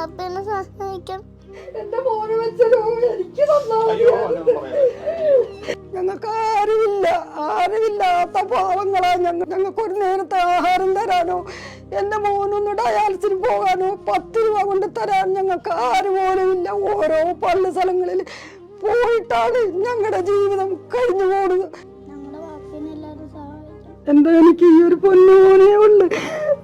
വാപ്പനെ സഹായിക്കണം ഞങ്ങൾക്ക് ആരുമില്ല ആരുമില്ലാത്ത പാവങ്ങളാ ഞങ്ങൾ ഞങ്ങൾക്ക് ഒരു നേരത്തെ ആഹാരം തരാനോ എന്റെ മോനൊന്ന് ഡയാലിസിന് പോകാനോ പത്ത് രൂപ കൊണ്ട് തരാൻ ഞങ്ങൾക്ക് ആര് പോലും ഇല്ല ഓരോ പള്ളി സ്ഥലങ്ങളിൽ പോയിട്ടാണ് ഞങ്ങളുടെ ജീവിതം കഴിഞ്ഞു പോകുന്നത് എന്താ എനിക്ക് ഈ ഒരു പൊന്നുമോനെ ഉണ്ട്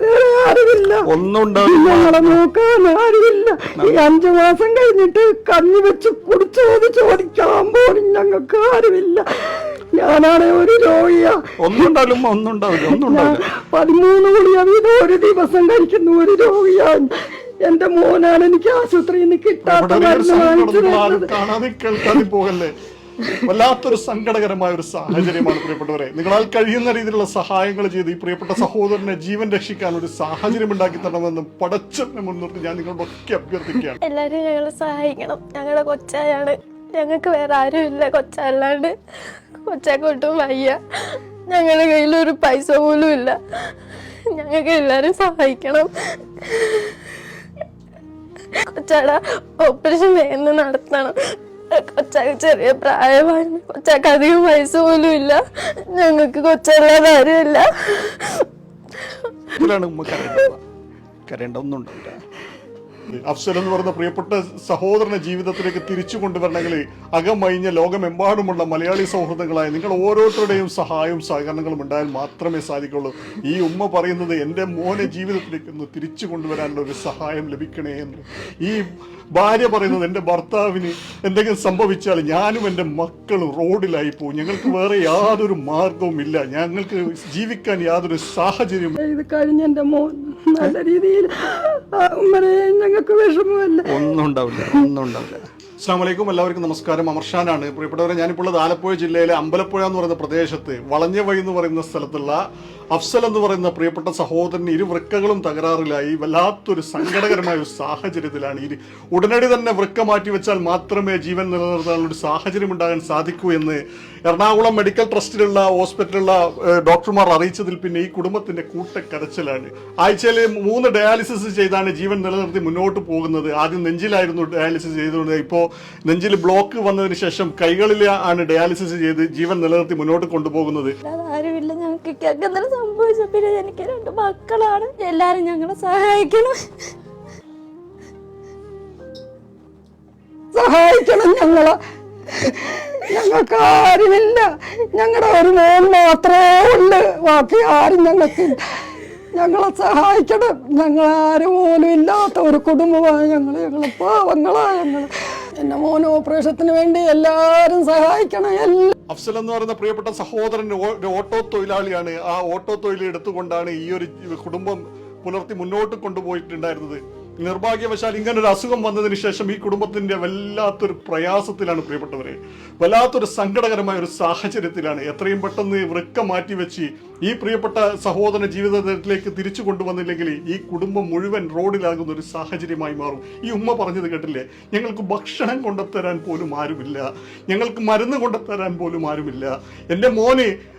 വേറെ ആരുമില്ല. ഒന്നും ഉണ്ടാവില്ല ഞങ്ങളെ നോക്കാൻ ആരുമില്ല. ഈ അഞ്ചു മാസം കഴിഞ്ഞിട്ട് കഞ്ഞി വെച്ച് കുടിച്ചോന്ന് ചോദിക്കാൻ പോലും ഞങ്ങൾക്ക് ആരുമില്ല. ഞാനാണെ ഒരു രോഗിയാ. ഒന്നും ഉണ്ടാവില്ല ഉമ്മ, ഒന്നും ഉണ്ടാവില്ല ഒന്നും ഞാൻ ഉണ്ടാവില്ല പതിമൂന്ന് ഗുളിക വീതം ഒരു ദിവസം കഴിക്കുന്ന ഒരു രോഗിയാ എന്റെ മോനാണ് എനിക്ക് ആശുപത്രിയിൽ നിന്ന് കിട്ടാത്ത മരുന്ന് വാങ്ങിച്ചു പോകല്ലേ? വല്ലാത്തൊരു സങ്കടകരമായ ഒരു സാഹചര്യമാണ് പ്രിയപ്പെട്ടവരെ. നിങ്ങളാൽ കഴിയുന്ന രീതിയിലുള്ള സഹായങ്ങൾ ചെയ്ത് ഈ പ്രിയപ്പെട്ട സഹോദരനെ ജീവൻ രക്ഷിക്കാൻ ഒരു സാഹചര്യം ഉണ്ടാക്കി തരണമെന്നും പടച്ചതിനെ മുൻനിർത്തി ഞാൻ നിങ്ങളോടൊക്കെ അഭ്യർത്ഥിക്കുകയാണ്. എല്ലാവരും ഞങ്ങളെ സഹായിക്കണം. ഞങ്ങളെ കൊച്ചായാണ്. ഞങ്ങൾക്ക് വേറെ ആരും ആരുമില്ല. കൊച്ചല്ലാണ്ട് കൊച്ചാക്കോട്ടും വയ്യ. ഞങ്ങളുടെ കയ്യിൽ ഒരു പൈസ പോലും ഇല്ല. ഞങ്ങൾക്ക് എല്ലാവരും സഹായിക്കണം. കൊച്ചാട ഓപ്പറേഷൻ വേഗം നടത്തണം. കൊച്ചാക്ക് ചെറിയ പ്രായമാണ്. കൊച്ചാക്ക് അധികം പൈസ പോലും ഇല്ല. ഞങ്ങൾക്ക് കൊച്ചല്ലാതെ ആരുമില്ല ഇതിലാണ് ഉമ്മ അഫ്സൽ എന്ന് പറയുന്ന പ്രിയപ്പെട്ട സഹോദരനെ ജീവിതത്തിലേക്ക് തിരിച്ചു കൊണ്ടുവരണമെങ്കിൽ അകമഴിഞ്ഞ ലോകമെമ്പാടുമുള്ള മലയാളി സൗഹൃദങ്ങളായ നിങ്ങൾ ഓരോരുത്തരുടെയും സഹായവും സഹകരണങ്ങളും ഉണ്ടായാൽ മാത്രമേ സാധിക്കുള്ളൂ. ഈ ഉമ്മ പറയുന്നത് എന്റെ മോനെ ജീവിതത്തിലേക്ക് ഒന്ന് തിരിച്ചു കൊണ്ടുവരാനുള്ള ഒരു സഹായം ലഭിക്കണേ എന്ന്. ഈ ഭാര്യ പറയുന്നത് എന്റെ ഭർത്താവിന് എന്തെങ്കിലും സംഭവിച്ചാൽ ഞാനും എന്റെ മക്കളും റോഡിലായി പോകും. ഞങ്ങൾക്ക് വേറെ യാതൊരു മാർഗവും ഇല്ല. ഞങ്ങൾക്ക് ജീവിക്കാൻ യാതൊരു സാഹചര്യവും ഇത് കഴിഞ്ഞ എന്റെ മോൻ നല്ല രീതിയിൽ ഉമ്മരെ ഞങ്ങൾക്ക് വിഷമമല്ല? ഒന്നും ഉണ്ടാവില്ല ഒന്നും ഉണ്ടാവില്ല. അസ്സാം വലൈക്കും എല്ലാവർക്കും നമസ്കാരം. അമർഷാനാണ് പ്രിയപ്പെട്ടവരെ ഞാനിപ്പോൾ ഉള്ളത് ആലപ്പുഴ ജില്ലയിലെ അമ്പലപ്പുഴ എന്ന് പറയുന്ന പ്രദേശത്ത് വളഞ്ഞ വഴി എന്ന് പറയുന്ന സ്ഥലത്തുള്ള അഫ്സൽ എന്ന് പറയുന്ന പ്രിയപ്പെട്ട സഹോദരന് ഇരു വൃക്കകളും തകരാറിലായി. വല്ലാത്തൊരു സങ്കടകരമായ ഒരു സാഹചര്യത്തിലാണ് ഇനി ഉടനടി തന്നെ വൃക്ക മാറ്റി വെച്ചാൽ മാത്രമേ ജീവൻ നിലനിർത്താനുള്ള ഒരു സാഹചര്യം ഉണ്ടാകാൻ സാധിക്കൂ എന്ന് എറണാകുളം മെഡിക്കൽ ട്രസ്റ്റിലുള്ള ഹോസ്പിറ്റലിലുള്ള ഡോക്ടർമാർ അറിയിച്ചതിൽ പിന്നെ ഈ കുടുംബത്തിന്റെ കൂട്ടക്കരച്ചിലാണ്. ആഴ്ചയിൽ മൂന്ന് ഡയാലിസിസ് ചെയ്താണ് ജീവൻ നിലനിർത്തി മുന്നോട്ട് പോകുന്നത്. ആദ്യം നെഞ്ചിലായിരുന്നു ഡയാലിസിസ് ചെയ്തുകൊണ്ട് ഇപ്പോൾ നെഞ്ചിൽ ബ്ലോക്ക് വന്നതിന് ശേഷം കൈകളിൽ ആണ് ഡയാലിസിസ് ചെയ്ത് ജീവൻ നിലനിർത്തി മുന്നോട്ട് കൊണ്ടുപോകുന്നത്. അല്ലാതെ ഞങ്ങൾക്ക് അങ്ങനെ സംഭവിച്ച പിന്നെ എനിക്ക് രണ്ട് മക്കളാണ്. എല്ലാരും ഞങ്ങളെ സഹായിക്കണം. സഹായിക്കണം ഞങ്ങളെ. ഞങ്ങൾക്ക് ആരുമില്ല. ഞങ്ങളുടെ ഒരു മോൻ മാത്രമേ ഉള്ളു. ബാക്കി ആരും ഞങ്ങൾക്ക് ഞങ്ങളെ സഹായിക്കണം. ഞങ്ങൾ ആരും പോലും ഇല്ലാത്ത ഒരു കുടുംബമാണ് ഞങ്ങൾ ഞങ്ങളെ പാവങ്ങളാണ് ഞങ്ങൾ എന്റെ മോൻ ഓപ്പറേഷത്തിന് വേണ്ടി എല്ലാവരും സഹായിക്കണം. എല്ലാ അഫ്സൽ എന്ന് പറയുന്ന പ്രിയപ്പെട്ട സഹോദരൻ ഓട്ടോ തൊഴിലാളിയാണ്. ആ ഓട്ടോ തൊഴിൽ എടുത്തുകൊണ്ടാണ് ഈ ഒരു കുടുംബം പുലർത്തി മുന്നോട്ട് കൊണ്ടുപോയിട്ടുണ്ടായിരുന്നത്. നിർഭാഗ്യവശാൽ ഇങ്ങനെ ഒരു അസുഖം വന്നതിന് ശേഷം ഈ കുടുംബത്തിന്റെ വല്ലാത്തൊരു പ്രയാസത്തിലാണ് പ്രിയപ്പെട്ടവരെ. വല്ലാത്തൊരു സങ്കടകരമായ ഒരു സാഹചര്യത്തിലാണ് എത്രയും പെട്ടെന്ന് വൃക്ക മാറ്റിവെച്ച് ഈ പ്രിയപ്പെട്ട സഹോദര ജീവിതത്തിലേക്ക് തിരിച്ചു കൊണ്ടുവന്നില്ലെങ്കിൽ ഈ കുടുംബം മുഴുവൻ റോഡിലാകുന്ന ഒരു സാഹചര്യമായി മാറും. ഈ ഉമ്മ പറഞ്ഞത് കേട്ടില്ലേ? ഞങ്ങൾക്ക് ഭക്ഷണം കൊണ്ടുത്തരാൻ പോലും ആരുമില്ല. ഞങ്ങൾക്ക് മരുന്ന് കൊണ്ടുത്തരാൻ പോലും ആരുമില്ല. എന്റെ മോന്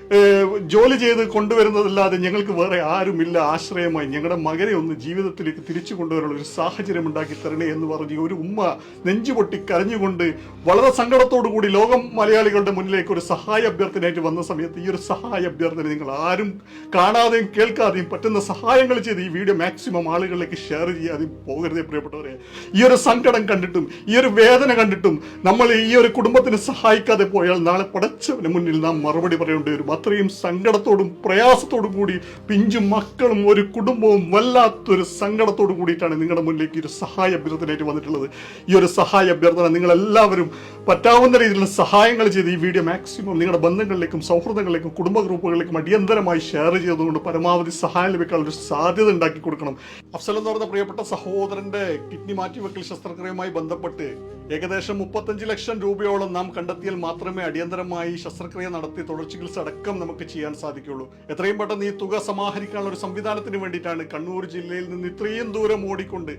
ജോലി ചെയ്ത് കൊണ്ടുവരുന്നതല്ലാതെ ഞങ്ങൾക്ക് വേറെ ആരുമില്ല. ആശ്രയമായി ഞങ്ങളുടെ മകനെ ഒന്ന് ജീവിതത്തിലേക്ക് തിരിച്ചു കൊണ്ടുവരാനുള്ള ഒരു സാഹചര്യം ഉണ്ടാക്കി തരണേ എന്ന് പറഞ്ഞ് ഒരു ഉമ്മ നെഞ്ചുപൊട്ടി കരഞ്ഞുകൊണ്ട് വളരെ സങ്കടത്തോടു കൂടി ലോകം മലയാളികളുടെ മുന്നിലേക്ക് ഒരു സഹായ അഭ്യർത്ഥനയായിട്ട് വന്ന സമയത്ത് ഈ ഒരു സഹായ അഭ്യർത്ഥന നിങ്ങൾ ആരും കാണാതെയും കേൾക്കാതെയും പറ്റുന്ന സഹായങ്ങൾ ചെയ്ത് ഈ വീഡിയോ മാക്സിമം ആളുകളിലേക്ക് ഷെയർ ചെയ്യാതെയും പോകരുതേ പ്രിയപ്പെട്ടവരെ. ഈ ഒരു സങ്കടം കണ്ടിട്ടും ഈ ഒരു വേദന കണ്ടിട്ടും നമ്മൾ ഈ ഒരു കുടുംബത്തിന് സഹായിക്കാതെ പോയാൽ നാളെ പടച്ചവന് മുന്നിൽ നാം മറുപടി പറയേണ്ടി വരും. അത്രയും സങ്കടത്തോടും പ്രയാസത്തോടും കൂടി പിഞ്ചും മക്കളും ഒരു കുടുംബവും വല്ലാത്തൊരു സങ്കടത്തോടു കൂടിയിട്ടാണ് നിങ്ങളുടെ മുന്നിലേക്ക് ഒരു സഹായ അഭ്യർത്ഥനയായിട്ട് വന്നിട്ടുള്ളത്. ഈ ഒരു സഹായ അഭ്യർത്ഥന നിങ്ങളെല്ലാവരും പറ്റാവുന്ന രീതിയിലുള്ള സഹായങ്ങൾ ചെയ്ത് ഈ വീഡിയോ മാക്സിമം നിങ്ങളുടെ ബന്ധങ്ങളിലേക്കും സൗഹൃദങ്ങളിലേക്കും കുടുംബ ഗ്രൂപ്പുകളിലേക്കും അടിയന്തരമായി ഷെയർ ചെയ്തുകൊണ്ട് പരമാവധി സഹായം ലഭിക്കാനുള്ള ഒരു സാധ്യത ഉണ്ടാക്കി കൊടുക്കണം. അഫ്സൽ എന്ന് പറഞ്ഞ പ്രിയപ്പെട്ട സഹോദരന്റെ കിഡ്നി മാറ്റിവെക്കൽ ശസ്ത്രക്രിയയുമായി ബന്ധപ്പെട്ട് ഏകദേശം മുപ്പത്തഞ്ച് ലക്ഷം രൂപയോളം നാം കണ്ടെത്തിയാൽ മാത്രമേ അടിയന്തരമായി ശസ്ത്രക്രിയ നടത്തി തുടർ ചികിത്സ അടക്കം നമുക്ക് ചെയ്യാൻ സാധിക്കുള്ളൂ. എത്രയും പെട്ടെന്ന് ഈ തുക സമാഹരിക്കാനുള്ള ഒരു സംവിധാനത്തിന് വേണ്ടിയിട്ടാണ് കണ്ണൂർ ജില്ലയിൽ നിന്ന് ഇത്രയും ദൂരം ഓടിക്കൊണ്ട്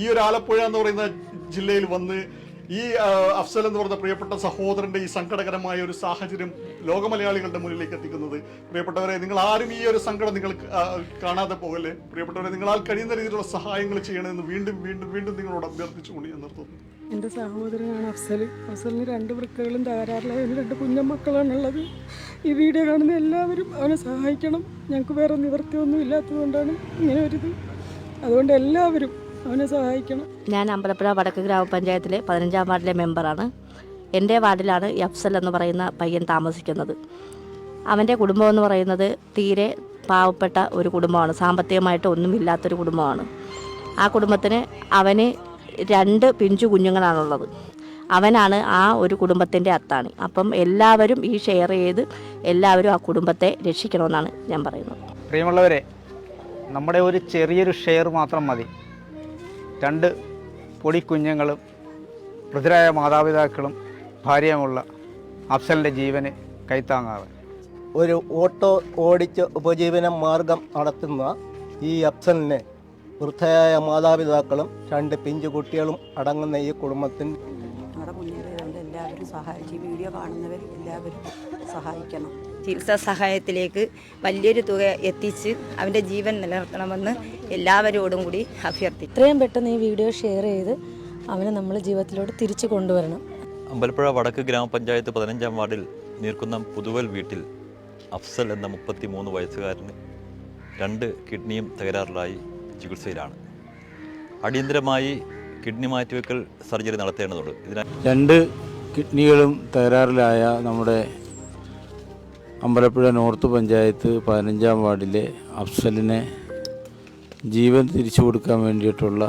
ഈ ഒരു ആലപ്പുഴ എന്ന് പറയുന്ന ജില്ലയിൽ വന്ന് ഈ അഫ്സൽ എന്ന് പറഞ്ഞ പ്രിയപ്പെട്ട സഹോദരന്റെ ഈ സങ്കടകരമായ ഒരു സാഹചര്യം ലോക മലയാളികളുടെ മുന്നിലേക്ക് എത്തിക്കുന്നത്. പ്രിയപ്പെട്ടവരെ നിങ്ങൾ ആരും ഈ ഒരു സങ്കടം നിങ്ങൾ കാണാതെ പോകല്ലേ? പ്രിയപ്പെട്ടവരെ നിങ്ങളാൽ കഴിയുന്ന രീതിയിലുള്ള സഹായങ്ങൾ ചെയ്യണമെന്ന് വീണ്ടും വീണ്ടും വീണ്ടും നിങ്ങളോട് അഭ്യർത്ഥിച്ചുകൊണ്ട് ഞാൻ നിർത്തുന്നു. എന്റെ സഹോദരനാണ് അഫ്സൽ. അഫ്സലിന് രണ്ട് വൃക്കകളും തകരാറിലായ. അതിന് രണ്ട് കുഞ്ഞമ്മക്കളാണുള്ളത്. ഈ വീഡിയോ കാണുന്ന എല്ലാവരും അവനെ സഹായിക്കണം. ഞങ്ങൾക്ക് വേറെ നിവൃത്തിയൊന്നും ഇല്ലാത്തതുകൊണ്ടാണ് ഇങ്ങനെ ഒരിത് അതുകൊണ്ട് എല്ലാവരും അവനെ സഹായിക്കണം. ഞാൻ അമ്പലപ്പുഴ വടക്ക് ഗ്രാമപഞ്ചായത്തിലെ പതിനഞ്ചാം വാർഡിലെ മെമ്പറാണ്. എന്റെ വാർഡിലാണ് അഫ്സൽ എന്ന് പറയുന്ന പയ്യൻ താമസിക്കുന്നത്. അവന്റെ കുടുംബം എന്ന് പറയുന്നത് തീരെ പാവപ്പെട്ട ഒരു കുടുംബമാണ്. സാമ്പത്തികമായിട്ട് ഒന്നുമില്ലാത്തൊരു കുടുംബമാണ്. ആ കുടുംബത്തിന് അവന് രണ്ട് പിഞ്ചു കുഞ്ഞുങ്ങളാണുള്ളത്. അവനാണ് ആ ഒരു കുടുംബത്തിന്റെ അത്താണി. അപ്പം എല്ലാവരും ഈ ഷെയർ ചെയ്ത് എല്ലാവരും ആ കുടുംബത്തെ രക്ഷിക്കണമെന്നാണ് ഞാൻ പറയുന്നത്. പ്രിയമുള്ളവരെ നമ്മുടെ ഒരു ചെറിയൊരു ഷെയർ മാത്രം മതി. രണ്ട് പൊടിക്കുഞ്ഞുങ്ങളും വൃദ്ധരായ മാതാപിതാക്കളും ഭാര്യയുമുള്ള അഫ്സലിന്റെ ജീവന് കൈത്താങ്ങാറ് ഒരു ഓട്ടോ ഓടിച്ച് ഉപജീവന മാർഗം നടത്തുന്ന ഈ അഫ്സലിനെ വൃദ്ധയായ മാതാപിതാക്കളും രണ്ട് പിഞ്ചു കുട്ടികളും അടങ്ങുന്ന ഈ കുടുംബത്തിന് ഞങ്ങളുടെ മുന്നേറിയതുകൊണ്ട് എല്ലാവരും സഹായിച്ചു വീഡിയോ കാണുന്നവർ എല്ലാവരും സഹായിക്കണം. ചികിത്സാ സഹായത്തിലേക്ക് വലിയൊരു തുക എത്തിച്ച് അവന്റെ ജീവൻ നിലനിർത്തണമെന്ന് എല്ലാവരോടും കൂടി അഭ്യർത്ഥി എത്രയും പെട്ടെന്ന് ഈ വീഡിയോ ഷെയർ ചെയ്ത് അവനെ നമ്മൾ ജീവിതത്തിലോട്ട് തിരിച്ചു കൊണ്ടുവരണം. അമ്പലപ്പുഴ വടക്ക് ഗ്രാമപഞ്ചായത്ത് പതിനഞ്ചാം വാർഡിൽ നീർക്കുന്നം പുതുവൽ വീട്ടിൽ അഫ്സൽ എന്ന മുപ്പത്തി മൂന്ന് വയസ്സുകാരന് രണ്ട് കിഡ്നിയും തകരാറിലായി. ചികിത്സയിലാണ്. അടിയന്തരമായി കിഡ്നി മാറ്റിവെക്കൽ സർജറി നടത്തേണ്ടതുണ്ട്. ഇതിനായി രണ്ട് കിഡ്നികളും തകരാറിലായ നമ്മുടെ അമ്പലപ്പുഴ നോർത്ത് പഞ്ചായത്ത് പതിനഞ്ചാം വാർഡിലെ അഫ്സലിനെ ജീവൻ തിരിച്ചു കൊടുക്കാൻ വേണ്ടിയിട്ടുള്ള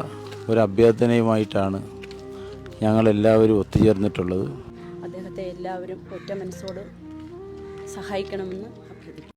ഒരു അഭ്യർത്ഥനയുമായിട്ടാണ് ഞങ്ങളെല്ലാവരും ഒത്തുചേർന്നിട്ടുള്ളത്. അദ്ദേഹത്തെ എല്ലാവരും ഒറ്റ മനസ്സോട് സഹായിക്കണമെന്ന്